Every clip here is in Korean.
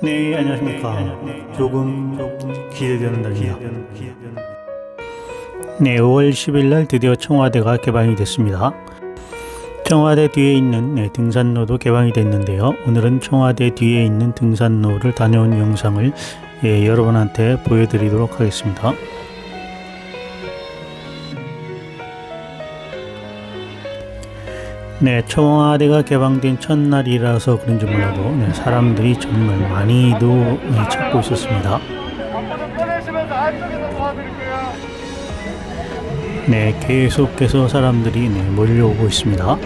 네, 안녕하십니까. 조금 기대되는 날이요. 네, 5월 10일 날 드디어 청와대가 개방이 됐습니다. 청와대 뒤에 있는 네, 등산로도 개방이 됐는데요. 오늘은 청와대 뒤에 있는 등산로를 다녀온 영상을 예, 여러분한테 보여드리도록 하겠습니다. 네, 청와대가 개방된 첫날이라서 그런지 몰라도 네, 사람들이 정말 많이도 네, 찾고 있었습니다. 네, 계속해서 사람들이 네, 몰려오고 있습니다.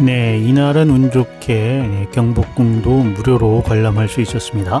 네, 이날은 운 좋게 네, 경복궁도 무료로 관람할 수 있었습니다.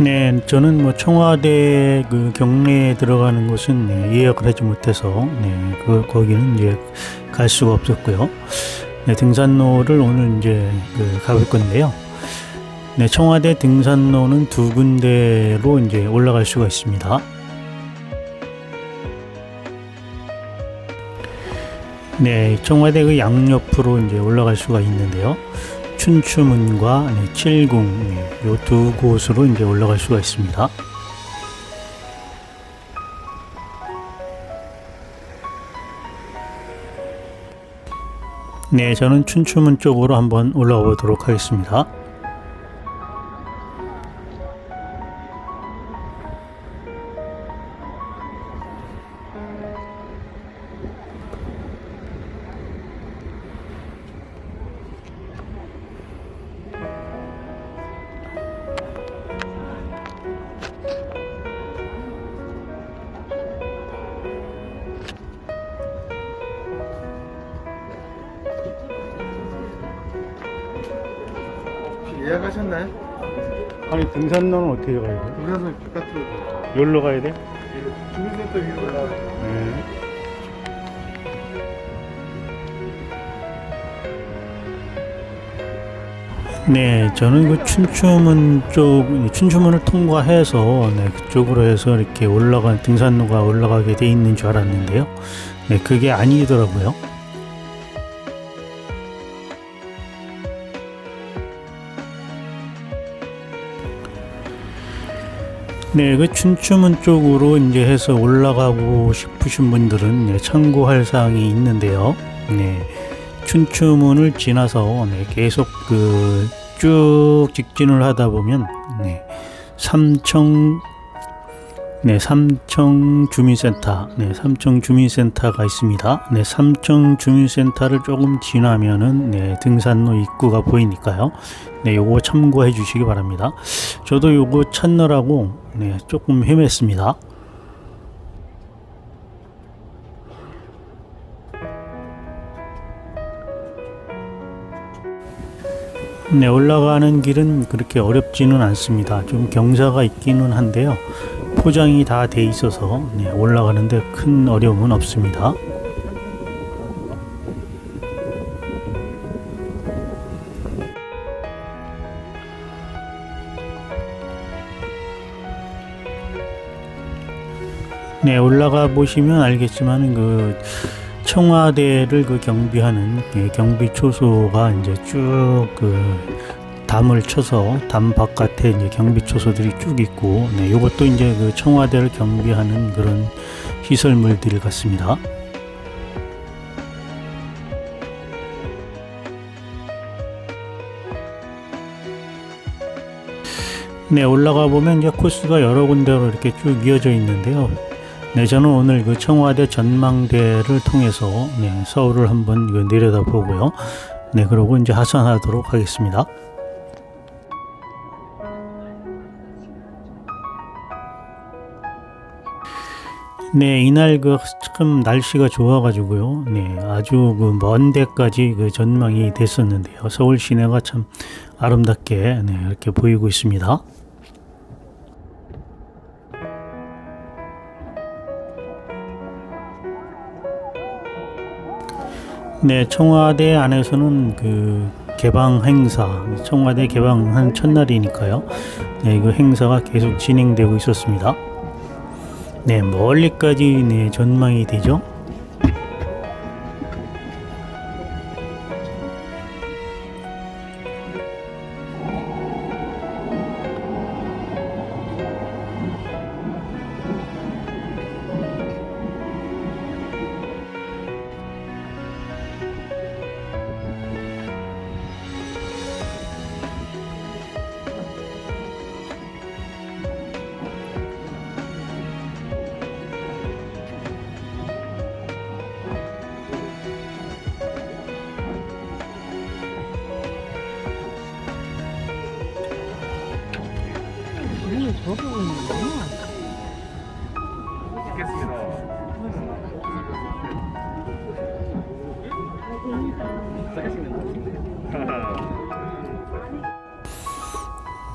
네, 저는 뭐 청와대 그 경내에 들어가는 곳은 네, 예약을 하지 못해서 네, 그 거기는 이제 갈 수가 없었고요. 네, 등산로를 오늘 이제 그 가볼 건데요. 네, 청와대 등산로는 두 군데로 이제 올라갈 수가 있습니다. 네, 청와대 그 양옆으로 이제 올라갈 수가 있는데요. 춘추문과 네, 칠궁 이두 곳으로 이제 올라갈 수가 있습니다. 네, 저는 춘추문 쪽으로 한번 올라가 보도록 하겠습니다. 하셨나요? 아니 등산로는 어떻게 가야 돼? 우선은 바깥으로 여기로 가야 돼? 주민센터 위로 올라가요. 네. 네, 저는 그 춘추문 쪽, 춘추문을 통과해서 네, 그쪽으로 해서 이렇게 올라간 등산로가 올라가게 돼 있는 줄 알았는데요. 네, 그게 아니더라고요. 네, 그 춘추문 쪽으로 이제 해서 올라가고 싶으신 분들은 네, 참고할 사항이 있는데요. 네, 춘추문을 지나서 네, 계속 그 쭉 직진을 하다 보면 네, 삼청 네, 삼청 주민센터, 네, 삼청 주민센터가 있습니다. 네, 삼청 주민센터를 조금 지나면은 네, 등산로 입구가 보이니까요. 네, 요거 참고해 주시기 바랍니다. 저도 요거 찾느라고 네, 조금 헤맸습니다. 네, 올라가는 길은 그렇게 어렵지는 않습니다. 좀 경사가 있기는 한데요. 포장이 다 돼 있어서 네, 올라가는데 큰 어려움은 없습니다. 네, 올라가 보시면 알겠지만 그 청와대를 그 경비하는 예, 경비 초소가 이제 쭉그 담을 쳐서 담 바깥에 이제 경비 초소들이 쭉 있고, 네, 이것도 이제 그 청와대를 경비하는 그런 시설물들 같습니다. 네, 올라가 보면 이제 코스가 여러 군데로 이렇게 쭉 이어져 있는데요. 네, 저는 오늘 그 청와대 전망대를 통해서 네, 서울을 한번 그 내려다 보고요. 네, 그러고 이제 하산하도록 하겠습니다. 네, 이날 그 참 날씨가 좋아가지고요. 네, 아주 그 먼 데까지 그 전망이 됐었는데요. 서울 시내가 참 아름답게 네, 이렇게 보이고 있습니다. 네, 청와대 안에서는 그 개방 행사, 청와대 개방한 첫날이니까요. 네, 그 행사가 계속 진행되고 있었습니다. 네, 멀리까지 네, 전망이 되죠.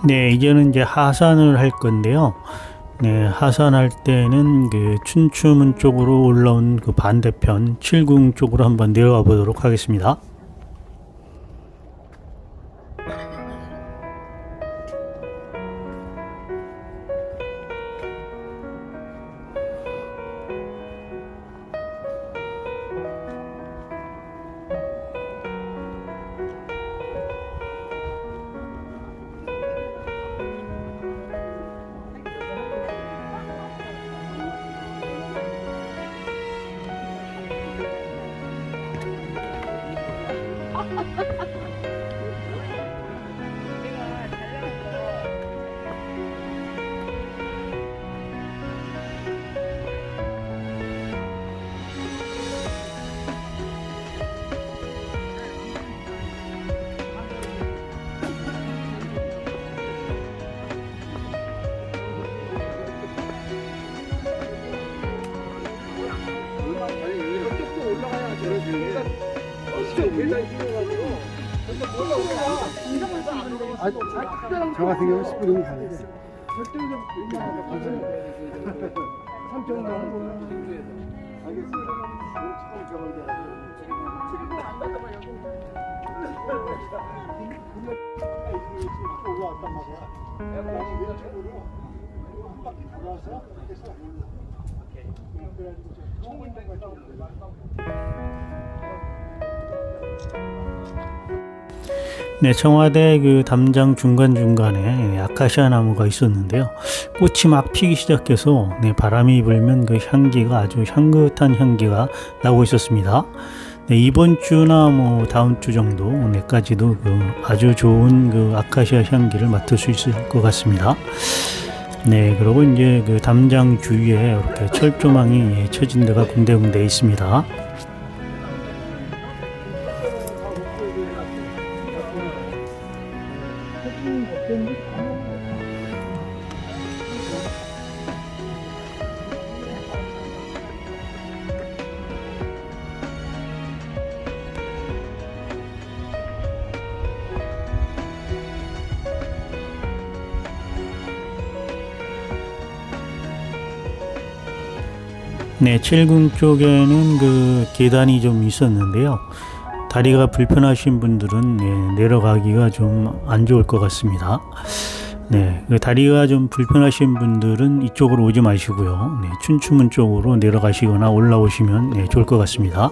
네, 이제는 이제 하산을 할 건데요. 네, 하산할 때는 그 춘추문 쪽으로 올라온 그 반대편 칠궁 쪽으로 한번 내려가 보도록 하겠습니다. 저 같은 경우는 10분 정도 가는데. 네, 청와대 그 담장 중간중간에 아카시아 나무가 있었는데요. 꽃이 막 피기 시작해서 네, 바람이 불면 그 향기가 아주 향긋한 향기가 나고 있었습니다. 네, 이번 주나 뭐 다음 주 정도 내까지도 그 아주 좋은 그 아카시아 향기를 맡을 수 있을 것 같습니다. 네, 그리고 이제 그 담장 주위에 이렇게 철조망이 예, 쳐진 데가 군데군데 있습니다. 네, 칠궁 쪽에는 그 계단이 좀 있었는데요. 다리가 불편하신 분들은 네, 내려가기가 좀 안 좋을 것 같습니다. 네, 그 다리가 좀 불편하신 분들은 이쪽으로 오지 마시고요. 네, 춘추문 쪽으로 내려가시거나 올라오시면 네, 좋을 것 같습니다.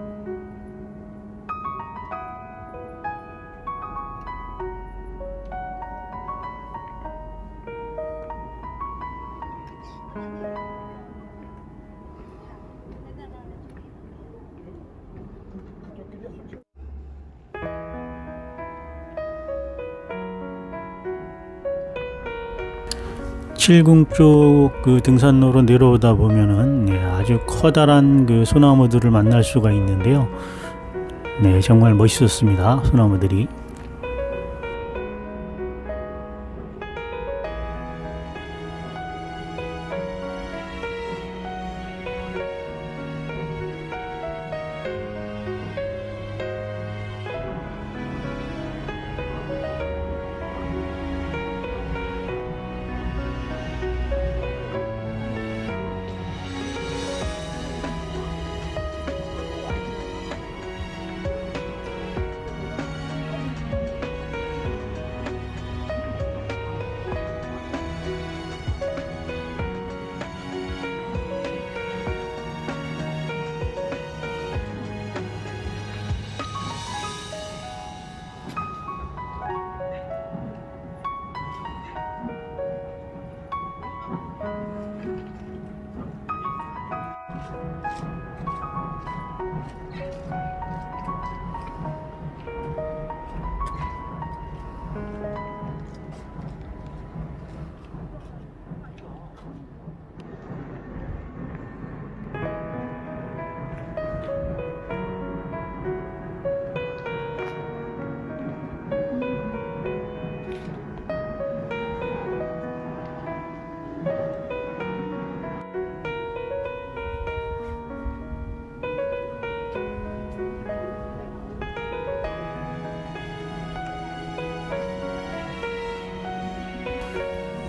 칠궁 쪽 그 등산로로 내려오다 보면은 네, 아주 커다란 그 소나무들을 만날 수가 있는데요. 네, 정말 멋있었습니다. 소나무들이.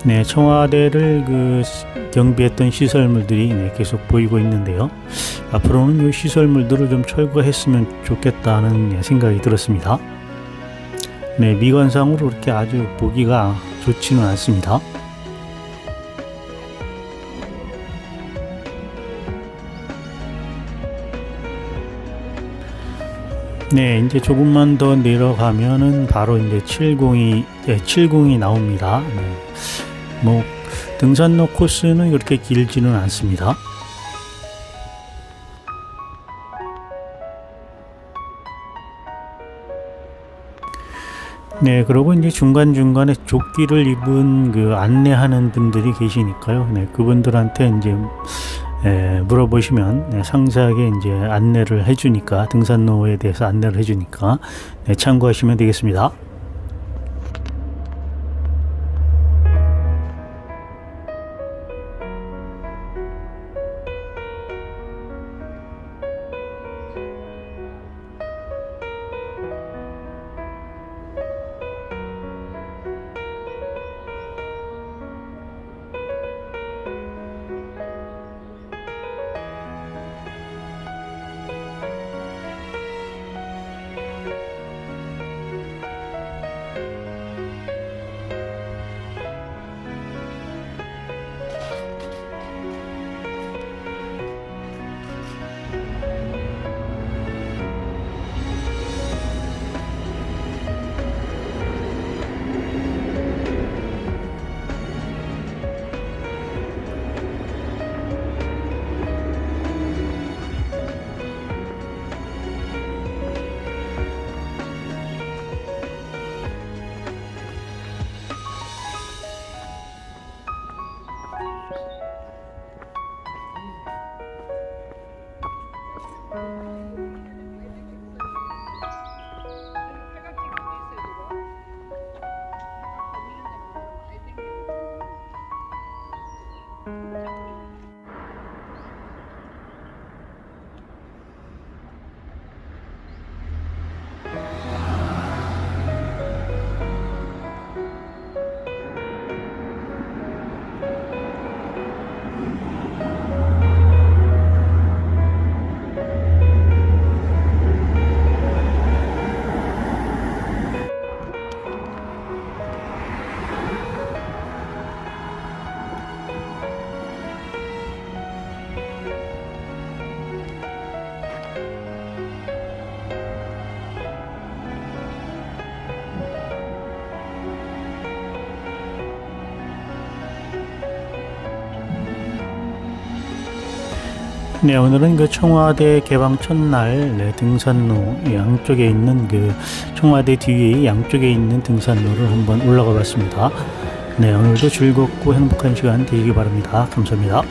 네, 청와대를 그 시- 경비했던 시설물들이 네, 계속 보이고 있는데요. 앞으로는 이 시설물들을 좀 철거했으면 좋겠다는 네, 생각이 들었습니다. 네, 미관상으로 그렇게 아주 보기가 좋지는 않습니다. 네, 이제 조금만 더 내려가면은 바로 이제 70이 네, 70이 나옵니다. 네. 뭐 등산로 코스는 그렇게 길지는 않습니다. 네, 그리고 이제 중간중간에 조끼를 입은 그 안내하는 분들이 계시니까요. 네, 그분들한테 이제 에, 물어보시면 네, 상세하게 이제 안내를 해주니까 등산로에 대해서 안내를 해주니까 네, 참고하시면 되겠습니다. うん。 네, 오늘은 그 청와대 개방 첫날 네, 등산로 양쪽에 있는 그 청와대 뒤에 양쪽에 있는 등산로를 한번 올라가 봤습니다. 네, 오늘도 즐겁고 행복한 시간 되시기 바랍니다. 감사합니다.